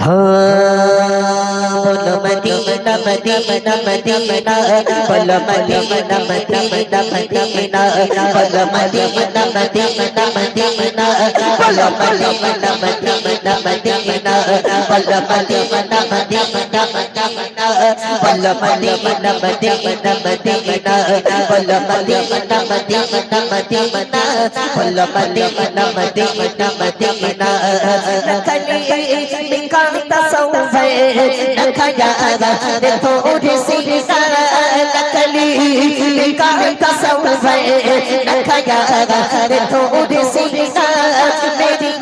Hello. বলো মদিনা মদিনা মদিনা বলো মদিনা মদিনা মদিনা বলো মদিনা মদিনা মদিনা বলো মদিনা মদিনা মদিনা বলো মদিনা মদিনা মদিনা বলো মদিনা মদিনা মদিনা বলো মদিনা মদিনা মদিনা বলো মদিনা মদিনা মদিনা নখলি বিকান্ত সৌভে নখলি ज्यादा दे थोड़ी सी नकली का कसम है रखा ज्यादा दे थोड़ी सी मेरी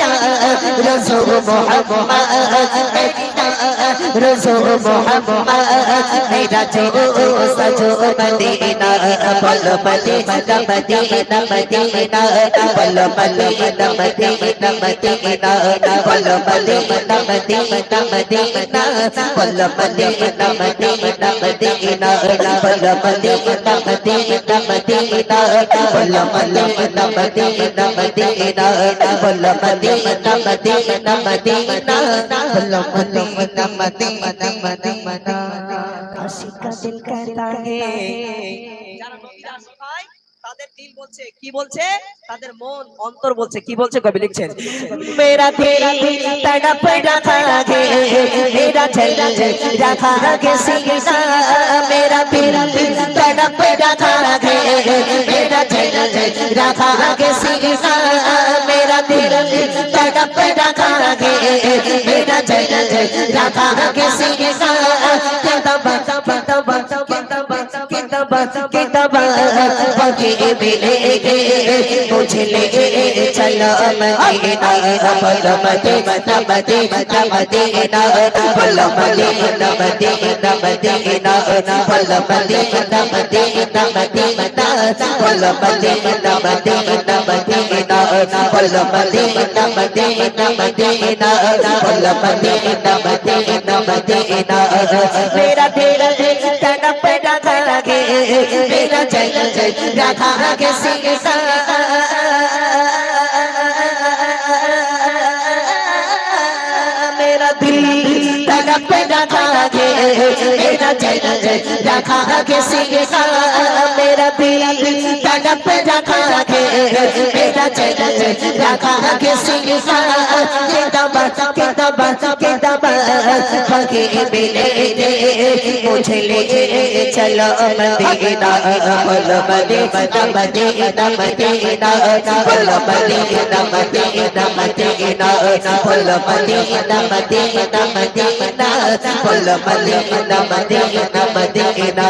रसूल मोहम्मद رسو محمد میرا جو سجو مدینہ بل مدینہ مدینہ مدینہ بل مدینہ مدینہ مدینہ بل مدینہ مدینہ مدینہ بل مدینہ مدینہ مدینہ بل مدینہ مدینہ مدینہ بل مدینہ مدینہ مدینہ بل مدینہ مدینہ مدینہ بل مدینہ مدینہ मना मना मना आशिका दिल कहता है তাদের দিল বলছে কি বলছে তাদের মন অন্তর বলছে কি বলছে কবি লিখছেন মেরা তেরা দিল তড়প রাখা গে মেরা চল রাখা গে সিনা মেরা তেরা দিল তড়প রাখা গে মেরা চল রাখা গে সিনা মেরা দিল তড়প রাখা গে মেরা চল রাখা গে সিনা কেতা বাতা বাতা বাতা বাতা বাতা কিতাবা কিতাবা পাখি মিলে গে বুঝলে চলম মদিনা পলমদে নমদে নমদে না পলমদে নমদে মেরা मेरा जय जय राधा के सीता मेरा दिल तड़प राधा के मेरा जय जय राधा के सीता मेरा दिल तड़प राधा के मेरा जय जय राधा के सीता किताब किताब किताब फगे मिले বুঝলে চলো মদিনা বলো মদিনা মদিনা মদিনা বলো মদিনা মদিনা মদিনা বলো মদিনা মদিনা মদিনা বলো মদিনা মদিনা মদিনা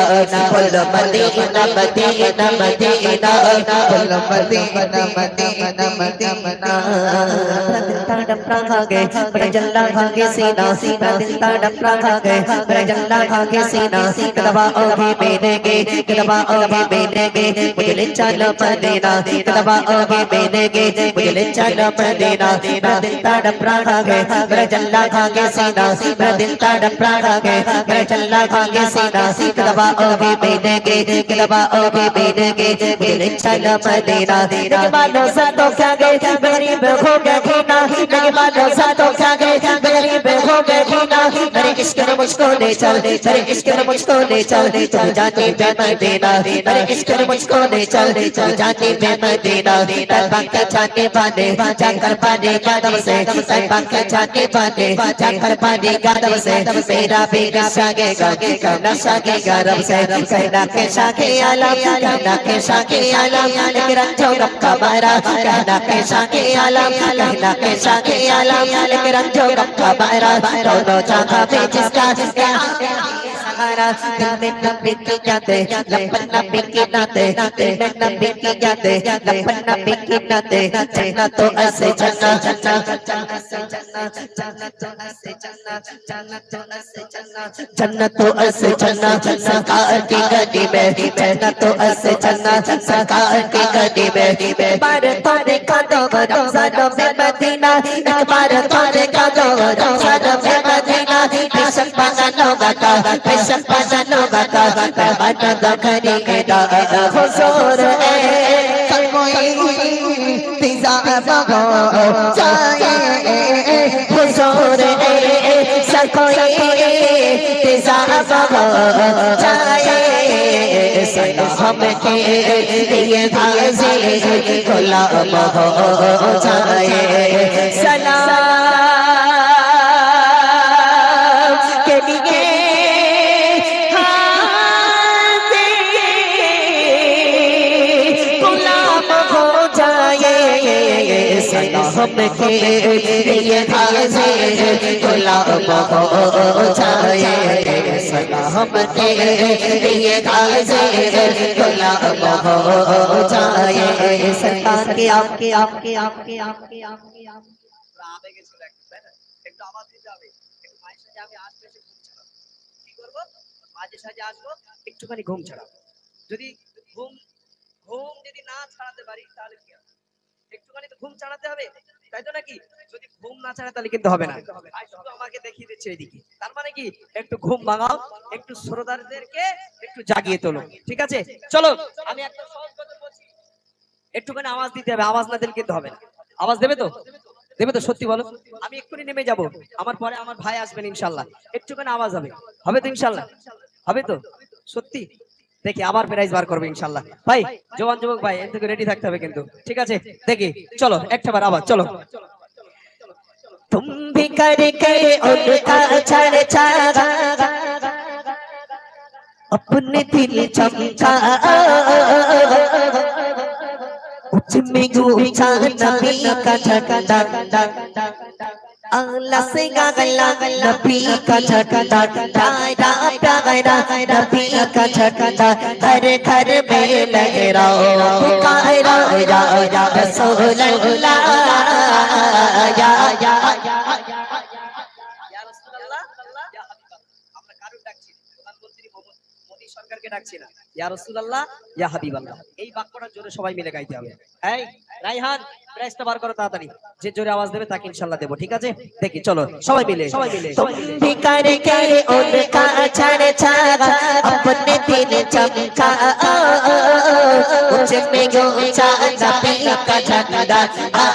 বলো মদিনা মদিনা মদিনা বলো মদিনা মদিনা মদিনা प्रजल्ला भागे सेना सीना दिल ताड़ा भागे प्रजल्ला भागे सीना, कदवा ओगे बेनेगे कदवा ओगे बेनेगे मुझे ले चलो मदीना कदवा ओगे बेनेगे मुझे ले चलो मदीना मेरा दिल तड़प रखा गे प्रजल्ला भागे सीना, मेरा दिल तड़प रखा गे प्रजल्ला भागे सीना, कदवा ओगे बेनेगे कदवा ओगे बेनेगे मुझे ले चलो मदीना तेरे मानो सा तो क्या गए, गरीब हो गया घीना मेरे मानो सा तो क्या गए, गरीब हो गया घीना मेरे इश्क ने मुझको ले चल अरे इश्क में मुझको ले चल तू जाने पे मदीना अरे इश्क में मुझको ले चल तू जाने पे मदीना तलबा के छाने वाले जाकर पाने कदम से तलबा के छाने वाले जाकर पाने कदम से मेरा बेगा शागेगा कहना शागेगा रब से कहना के शाखे आला कहना के शाखे आला लेकिन रंजो रब का मारा कहना के शाखे आला कहना के शाखे आला लेकिन रंजो रब का मारा दोनों चाहता पे जिसका जिसका सहारा दिल में नबी की याद लपन नबी की नाते दिल में नबी की याद लपन नबी की नाते चलना तो ऐसे चलना चलना तो ऐसे चलना सरकार की गली में चलना तो ऐसे चलना सरकार की गली में बार तोरे का दो रमजान में मदीना एक बार तोरे का दो रमजान में मदीना बेशक बना नो बता পাশান পাশানো গাতা বাত দখনি গেদা হুজুর এ সময় তিজা বাবা চাই হুজুর এ সকোই তিজা বাবা চাই हम के लिए गाजी खुला हो जाए सलाम ঘুম একটুখানি ঘুম ছাড়াবো যদি ঘুম ঘুম যদি না ছাড়াতে পারি, তাহলে কি হবে? একটুখানি তো ঘুম ছাড়াতে হবে মানে একটুখানি আওয়াজ দিতে হবে। আওয়াজ না দিলে কিন্তু হবে না। আওয়াজ দেবে তো? দেবে তো? সত্যি বলো। আমি এক্ষুনি নেমে যাব। আমার পরে আমার ভাই আসবেন ইনশাল্লাহ। একটুখানি আওয়াজ হবে। হবে তো ইনশাল্লাহ? হবে তো? সত্যি? দেখি আবার প্রাইজ বার করবে ইনশাল্লাহ ভাই জওয়ান যুবক ভাই এর থেকে রেডি থাকতে হবে কিন্তু ঠিক আছে দেখি চলো একটা বার আবার চলো तुम भी करके उनका चर्चा अपने दिल चमका उसमें ऊंचा नबी का झंडा अल्लाह से गला नबी का झंडा प्यारा प्यारा नबी का झंडा घर घर में लहराओ पुकारो या या रसूल अल्लाह या या ইয়া রাসূলুল্লাহ, ইয়া হাবিবাল্লাহ। আমরা কারোর ডাকছি না। প্রধানমন্ত্রী মোহাম্মদ মোদী সরকারকে ডাকছি না ইয়া রাসূলুল্লাহ, ইয়া হাবিবাল্লাহ। এই বাক্যটা জোরে সবাই মিলে গাইতে হবে এই রাইহান প্রাইজটা বার করো তাড়াতাড়ি যে জোরে আওয়াজ দেবে তাকে ইনশাআল্লাহ দেবো ঠিক আছে দেখি চলো সবাই মিলে সবাই মিলে तुम भी करके उनका चर्चा अपने दिल चमका उसमें ऊंचा नबी का झंडा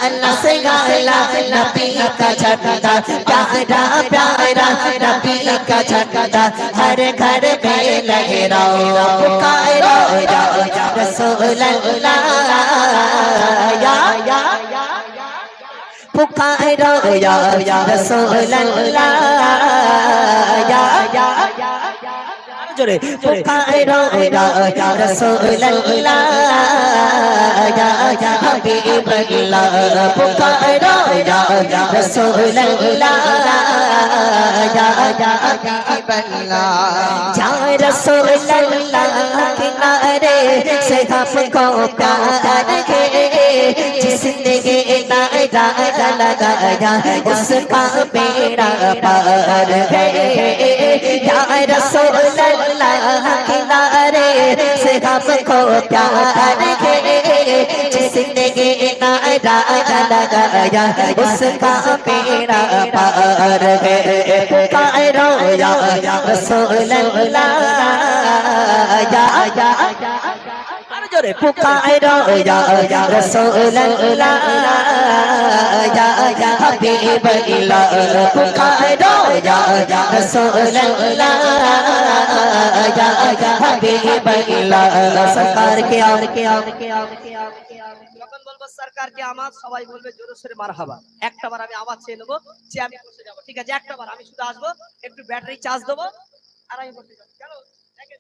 अल्लाह से गाला नबी का झंडा प्यारा प्यारा नबी का झंडा हर घर में लहराओ पुकारो या या रसूल अल्लाह या या पुकारो या या रसूल अल्लाह या या জোরে জোরে पुकारो या या रसूल अल्लाह या या हबीब अल्लाह पुकारो या या रसूल अल्लाह या या हबीब अल्लाह या रसूल अल्लाह किनारे से हमको प्यार है जिसने दायरा लगाया उसका बेड़ा पार है या रसूल अल्लाह किनारे से हमको प्यार है जिसने दायरा लगाया उसका बेड़ा पार है पुकारो या या रसूल अल्लाह या या কর পুকার যখন বলব সরকারকে সবাই বলবে একটা বার আমি আওয়াজ চেয়ে নেব যে আমি ঠিক আছে আমি শুধু আসব একটু ব্যাটারি চার্জ দেবো আর আমি বলতে যাব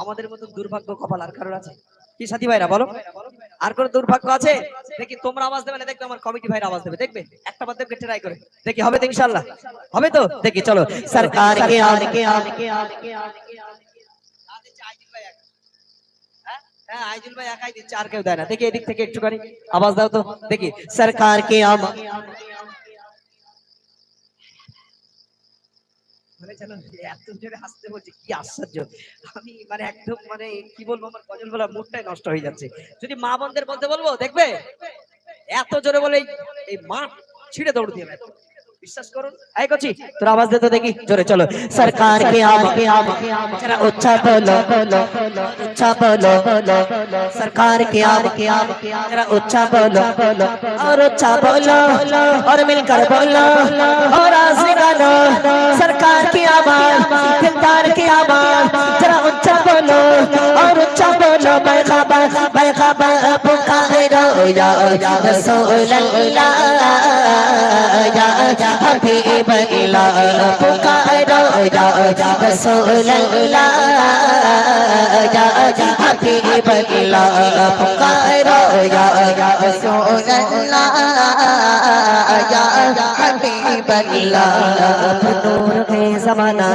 আমাদের মতো দুর্ভাগ্য কপাল আর কারোর আছে? কি সাথী ভাইরা বলো? আর কোন দুর্ভাগ্য আছে? দেখি তোমরা আওয়াজ দেবে না দেখবে আমার কমিটি ভাইরা আওয়াজ দেবে। দেখবে? একটা বার দেখবে ট্রাই করে। দেখি হবে তো ইনশাল্লাহ হবে তো? দেখি চলো। সরকার কে আর কে আর কে আর কে হ্যাঁ, মানে মানে মানে কি বলব মুডটাই নষ্ট হয়ে যাচ্ছে। যদি মা বন্ধের বলতে বলব, দেখবে? এত জোরে বলে এই মা ছিঁড়ে দৌড় দিয়ে বিশ্বাস করুন এই করছি তোর আওয়াজ দিতে দেখি জোরে চলো সরকার কে আম কে আম जरा উচ্চা বলো বলো উচ্চা বলো বলো সরকার কে আম কে আম जरा উচ্চা বলো বলো और উচ্চা বলো और मिलकर बोलो और राज़ी गाना सरकार की आवाज़ दिलदार की आवाज़ जरा उच्चा बोलो और उच्चा बोलो đâu bay kha bay bay kha bay bung kha hay đâu giờ giờ sâu lăn lá giờ giờ thì bay lỡ bung kha hay đâu giờ giờ sâu lăn lá giờ giờ thì bay lỡ bung kha hay đâu giờ giờ sâu lăn lá giờ giờ thì bay lỡ नूर के जमाना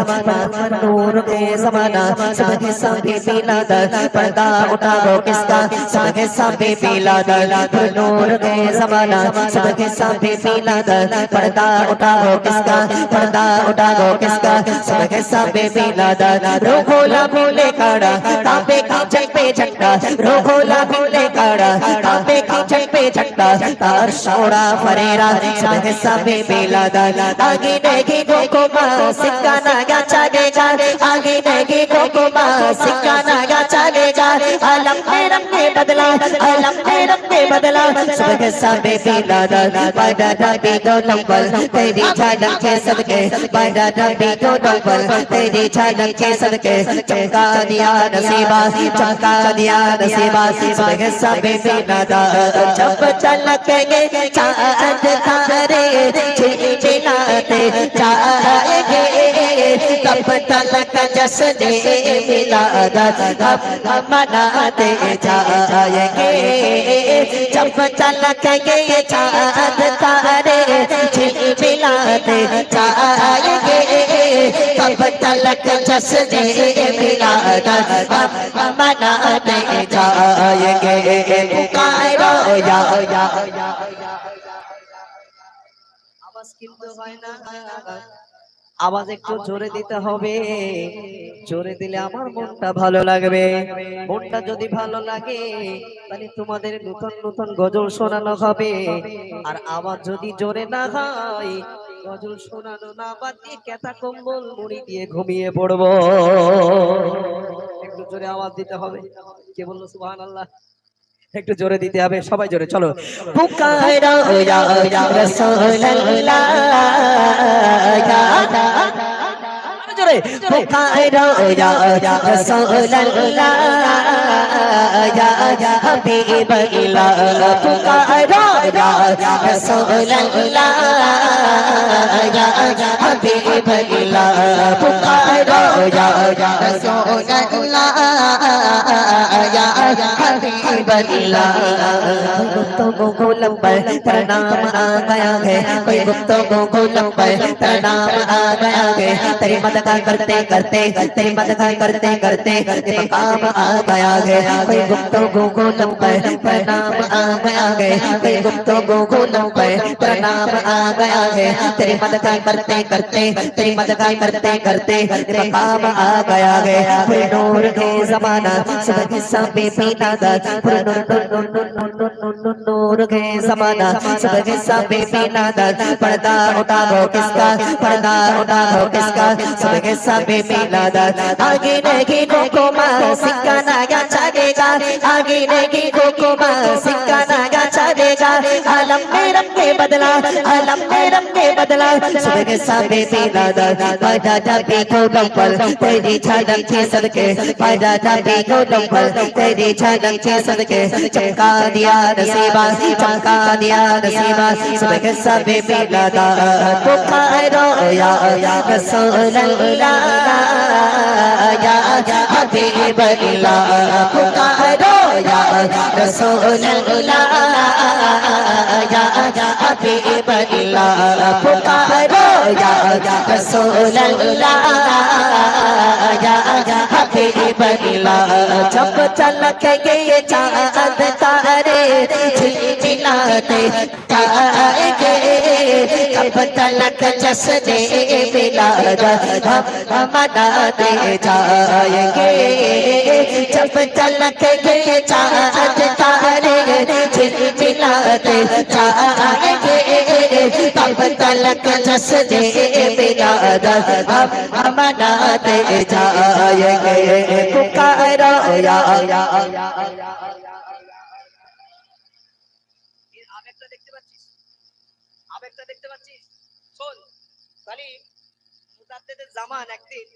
नूर के जमाना सभी सब पीला दर पर्दा उठा दो किसका? सबके सबे पीला दर नूर गए जमाना। सबके सबे पीला दल पर्दा उठा दो किसका? पर्दा उठा दो किसका? सबके सबे पीला दर रोखोला बोले काड़ा। तापे का जग पे झटका रोखोला बोले काड़ा। तापे का जग पे झटका तार शौड़ा फरेरा। सबके सबे पीला दल आगे देगी दो को माँ सिक्का ना नागा चागे चागे आगे देगी दो को माँ सिक्का ना आलम में रंग में बदला आलम में रंग में बदला। सबके साबे पीला दर बड़ा डबी दो नंबर तेरी झलक के सदके, बड़ा डबी दो नंबर तेरी झलक के सदके, चमका दिया नसीबा, चमका दिया नसीबा। सबके साबे पीला दर जब चलकेंगे चाँद तारे चिलचिलाते जाएँगे तब तलक जश्न मिलादत हम बनाते जाएँगे। जब चलकेंगे ये चाँद तारे मिलाते जाएँगे। तब तलक जसने मिलाना मनाते जाएँगे। पुकारो या आवाज़ एक जोरे दीते হবে। জোরে দিলে আমার মনটা ভালো লাগবে। মনটা যদি ভালো লাগে, তাহলে তোমাদের নতুন নতুন গজল শোনানো হবে। আর আমার যদি জোরে না হয়, গজল শোনানো না বাদ দিয়ে কেতা কম্বল মুড়ি দিয়ে ঘুমিয়ে পড়ব। একটু জোরে আওয়াজ দিতে হবে। কে বলল সুহান আল্লাহ একটু জোরে দিতে হবে, সবাই জোরে, চলো। পুকারা জোরে পুকারো যা যা गुप्तों को गोलम पर प्रणाम आ गया कोई गुप्तों को गोलम पर प्रणाम आ गया है तेरी मदद करते करते तेरी मदद करते करते करते मकाम आ गया है कोई गुप्तों को गोलम पर प्रणाम आ गया है कोई तो गोकुलम पर तेरा नाम आ गया है तेरी मदद करते करते तेरी मदद करते करते तेरा नाम आ गया है फिर नूर के जमाना सब किस्सा में पीना दा फिर नूर नूर नूर नूर नूर नूर नूर नूर नूर के जमाना सब किस्सा में पीना दा पर्दा उठाओ किसका पर्दा होता उठाओ किसका सब किस्सा में पीना दा आगे नहीं को को मार सिक्का ना नागा चाहेगा आगे नहीं को को मार सिक्का ना नागा चाहेगा आलम में रंग में बदला आलम में रंग में बदला सब सब पीला दर पैदा डबी को डंपल तेरी झलक के सदके पैदा डबी को डंपल तेरी झलक के सदके चमका दिया नसीबा चमका दिया नसीबा सबके सब पीला दर पुकारो या या रसूल अल्लाह या حبيب الله پکارو یا رسول اللہ یا حبیب اللہ پکارو یا رسول اللہ یا حبیب اللہ جب چلک گئے چاند تارے جلاتے تارے کب تلک جس نے ملا ہم منا دے جائیں گے जब तलक गए चांद तारे झिलमिलाते जाएंगे तब तलक जसने मिलाद हम मनाते जाएंगे पुकारो या या এর আবেগটা দেখতে পাচ্ছিস আবেগটা দেখতে পাচ্ছিস শোন তাহলে মুতাদ্দেদের জামান একদিন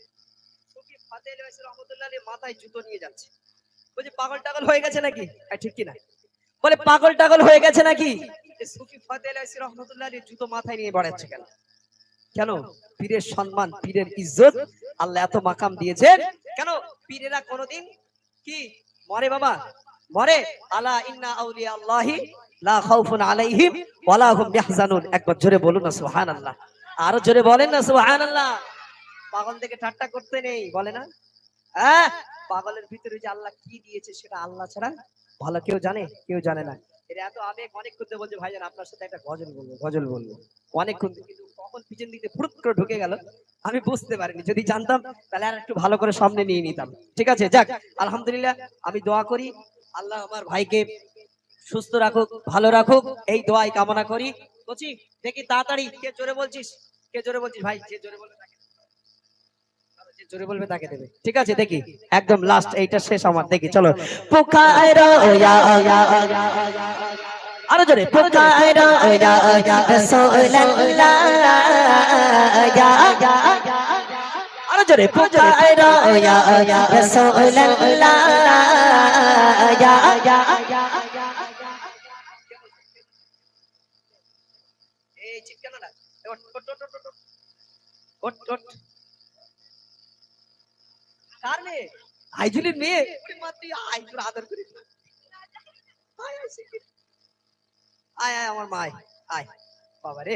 পাগল টাগল হয়ে গেছে নাকি? জুতো মাথায় নিয়ে বাড়াচ্ছে কেন? কেন? পীরের সম্মান, পীরের ইজ্জত আল্লাহ এত মাকাম দিয়েছেন। কেন? পীরেরা কোনোদিন কি? মরে বাবা? মরে? আলা ইন্না আল্লাহি একবার জোরে বলুন না, সুবহানাল্লাহ। আরও জোরে বলেন না, সুবহানাল্লাহ। পাগল থেকে ঠাট্টা করতে নেই, বলে না? হ্যাঁ পাগলের ভিতরে যে আল্লাহ কি দিয়েছে সেটা আল্লাহ ছাড়া ভালো কেউ জানে কেউ জানে না। এটা এত আবেগ বলছে আপনার সাথে একটা গজল বলব গজল বলব। অনেকক্ষণ কিন্তু কখন পিছন দিকে করে ঢুকে গেল, আমি বুঝতে পারিনি। যদি জানতাম, তাহলে আর একটু ভালো করে সামনে নিয়ে নিতাম। ঠিক আছে, যাক, আলহামদুলিল্লাহ, আমি দোয়া করি। আল্লাহ আমার ভাইকে সুস্থ রাখুক, ভালো রাখুক, এই দোয়াই কামনা করি। বলছি দেখি তাড়াতাড়ি, কে জোরে বলছিস? কে জোরে বলছিস? ভাই কে জোরে। যে জোরে বলবে তাকে দেবে। ঠিক আছে দেখি। একদম লাস্ট এইটা শেষ আমার। দেখি চলো। পোকায় আরও জোরে। পোকায় আরও জোরে। পোকায় এই চিকেন ওট ওট ওট ওট ওট কার মেয়ে আইজুলির মেয়ে মা তুই আয় তোর আদর করি আয় আয় আয় আয় আমার মা আয় আয় বাবা রে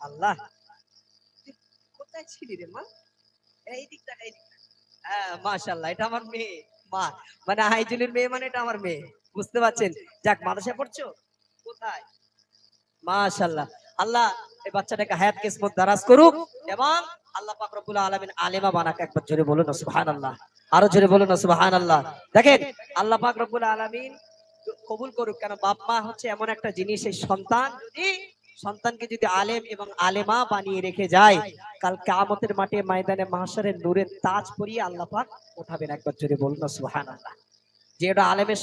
আল্লাহ কোথায় ছিলি রে মা এই দিক টাকা এই দিক হ্যাঁ মাশাল্লাহ এটা আমার মেয়ে। মা মানে আইজুলির মেয়ে মানে এটা আমার মেয়ে। বুঝতে পারছেন? যাক মাদ্রাসায় পড়ছো? কোথায়? মাশাল্লাহ আল্লাহ এই বাচ্চাটাকে হায়াত কিসমত দারাজ করুক এবং জিনিস, এই সন্তান সন্তানকে যদি আলেম এবং আলেমা বানিয়ে রেখে যায়, কাল কিয়ামতের মাঠে ময়দানে মাহশারের নূরের তাজ পরিয়ে আল্লাহ পাক উঠাবেন একবার জোরে বলুন সুবহানাল্লাহ। যে ওটা আলেমের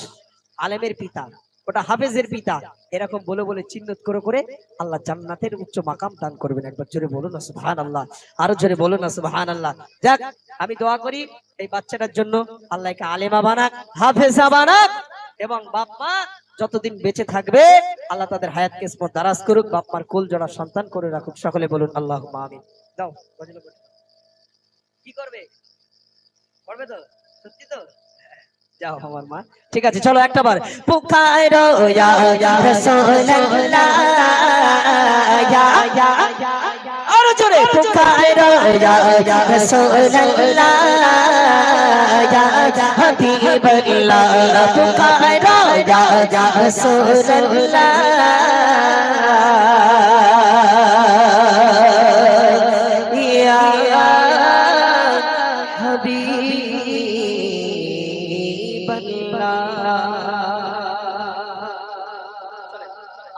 আলেমের পিতা ওটা হাফেজের পিতা। এরকম বলে বলে চিহ্নিত করে করে আল্লাহ জান্নাতের উচ্চ মাকাম দান করবেন। একবার জোরে বলুন না আল্লাহ আরও জোরে বলুন না আল্লাহ যাক, আমি দোয়া করি এই বাচ্চাটার জন্য আল্লাহকে আলেমা বানাক, হাফেজা বানাক এবং বাপ মা যতদিন বেঁচে থাকবে, আল্লাহ তাদের হায়াত কিসমত দারাজ করুক, বাপ মার কোল জোড়া সন্তান করে রাখুক। সকলে বলুন আল্লাহ আমিন। দাও কি করবে? করবে তো? সত্যি তো? যাও। আমার মা ঠিক আছে চলো একটা বার। পুকার আরও জোরে পুকার পুকার সোল্লা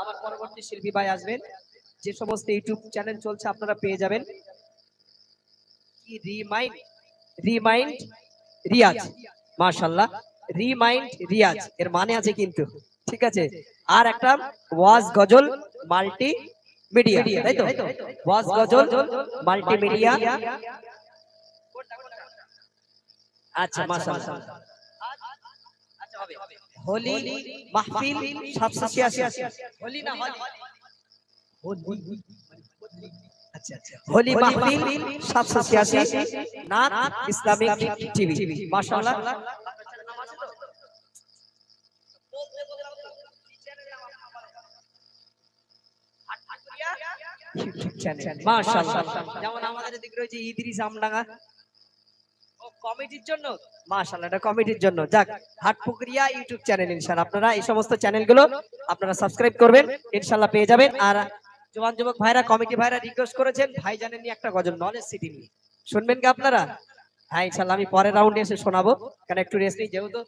আমার পরবর্তী শিল্পী ভাই আসবেন। যে সমস্ত ইউটিউব চ্যানেল চলছে আপনারা পেয়ে যাবেন। কি রিমাইন্ড? রিমাইন্ড রিয়াজ। মাশাআল্লাহ। রিমাইন্ড রিয়াজ। এর মানে আছে কিন্তু। ঠিক আছে? আর একটা ওয়াজ গজল মাল্টি মিডিয়া তাই তো? ওয়াজ গজল মাল্টিমিডিয়া। আচ্ছা মাশাআল্লাহ। হোলি মাহফিল সাতশো ছিয়াশি হোলি না হলি। আচ্ছা আচ্ছা। হোলি মাহফিল সাতশো ছিয়াশি নাথ ইসলামিক টিভি। মাশাআল্লাহ। ইউটিউব চ্যানেল মাশাআল্লাহ। যেমন আমাদের এদিকে রয়েছে ইদ্রিস আমডাঙ্গা। ও কমিটির জন্য? মাশাআল্লাহ, এটা কমিটির জন্য। যাক হাটপুকুরিয়া ইউটিউব চ্যানেল ইনশাআল্লাহ। আপনারা এই সমস্ত চ্যানেলগুলো আপনারা সাবস্ক্রাইব করবেন, ইনশাআল্লাহ পেয়ে যাবেন। আর জওয়ান যুবক ভাইরা, কমিটি ভাইরা রিকোয়েস্ট করেছেন ভাই জানেন একটা গজল, নলেজ সিটি নিয়ে। শুনবেন কি আপনারা? হ্যাঁ ইনশাআল্লাহ, আমি পরের রাউন্ডে এসে শোনাবো। কেন একটু রেস্ট নিই যেহেতু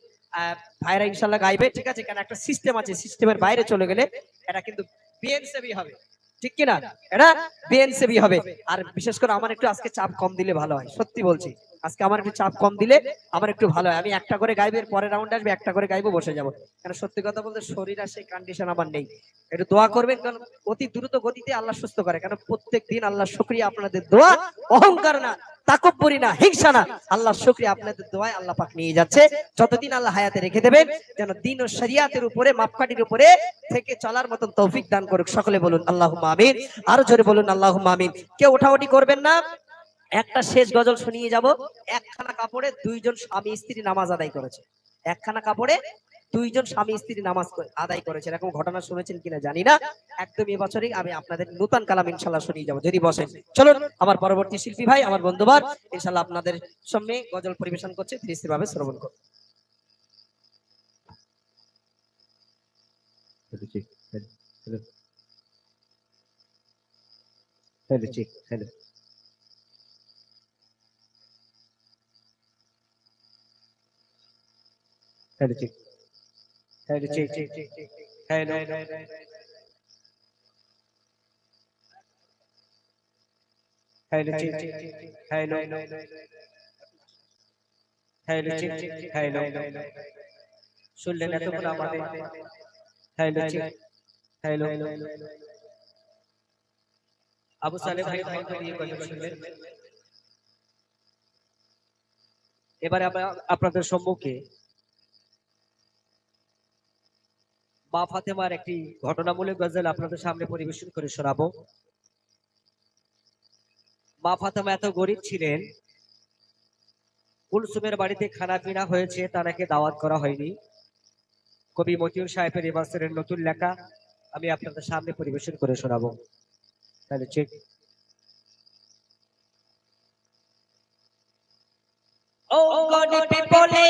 ভাইরা ইনশাআল্লাহ গাইবে, ঠিক আছে? কেন একটা সিস্টেম আছে সিস্টেমের বাইরে চলে গেলে এটা কিন্তু বিএনসিবি হবে। ঠিক কি না এটা বিএনসিবি হবে। আর বিশেষ করে আমার একটু আজকে চাপ কম দিলে ভালো হয়, সত্যি বলছি। আজকে আমার একটু চাপ কম দিলে আমার একটু ভালো হয়। আমি একটা করে গাইবো, এর পরের রাউন্ডে আসবে, একটা করে গাইবো বসে যাব। কারণ সত্যি কথা বলতে শরীর আর সেই কন্ডিশন আমার নেই। একটু দোয়া করবেন, কারণ অতি দ্রুত গতিতে আল্লাহ সুস্থ করে। কারণ প্রত্যেক দিন আল্লাহ শুক্রিয়া, আপনাদের দোয়া, অহংকার না, তাকব্বরি না, হিংসা না। আল্লাহ শুক্রিয়া, আপনাদের দোয়ায় আল্লাহ পাক নিয়ে যাচ্ছে। যতদিন আল্লাহ হায়াতে রেখে দেবেন, যেন দিন ও শরিয়াতের উপরে, মাপকাঠির উপরে থেকে চলার মতন তৌফিক দান করুক। সকলে বলুন আল্লাহ আমিন। আরও জোরে বলুন আল্লাহ আমিন। কেউ ওঠাওটি করবেন না। একটা শেষ গজল শুনিয়ে যাব। একখানা কাপড়ে দুইজন স্বামী স্ত্রী নামাজ আদায় করেছে। একখানা কাপড়ে দুইজন স্বামী স্ত্রী নামাজ আদায় করেছে। এরকম ঘটনা শুনেছেন কিনা জানি না। একদম এবছরই আমি আপনাদের নূতন কালাম ইনশাল্লাহ শুনিয়ে যাব। যদি বসেন। চলুন আমার পরবর্তী শিল্পী ভাই আমার বন্ধুবার ইনশাল্লাহ আপনাদের সামনে গজল পরিবেশন করছে ভাবে শ্রবণ করুন। Hello, check. Hello. Hello, check. Hello, check. Hello, check. check. Hello. শুনলেন এতক্ষণ আমাদের হ্যালো হ্যালো আবু সালেম ভাই কণ্ঠ দিয়ে এবারে আপনাদের সম্মুখে মা ফাতেমার একটি ঘটনামূলক গজল আপনাদের সামনে পরিবেশন করে শোনাবো। মা ফাতেমা এত গরিব ছিলেন, কুলসুমের বাড়িতে খানা পিনা হয়েছে তারাকে দাওয়াত করা হয়নি। কবি মতিউর সাহেবের এবাসের নতুন লেখা আমি আপনাদের সামনে পরিবেশন করে শোনাবো। তাহলে চেক ও গরিব বলে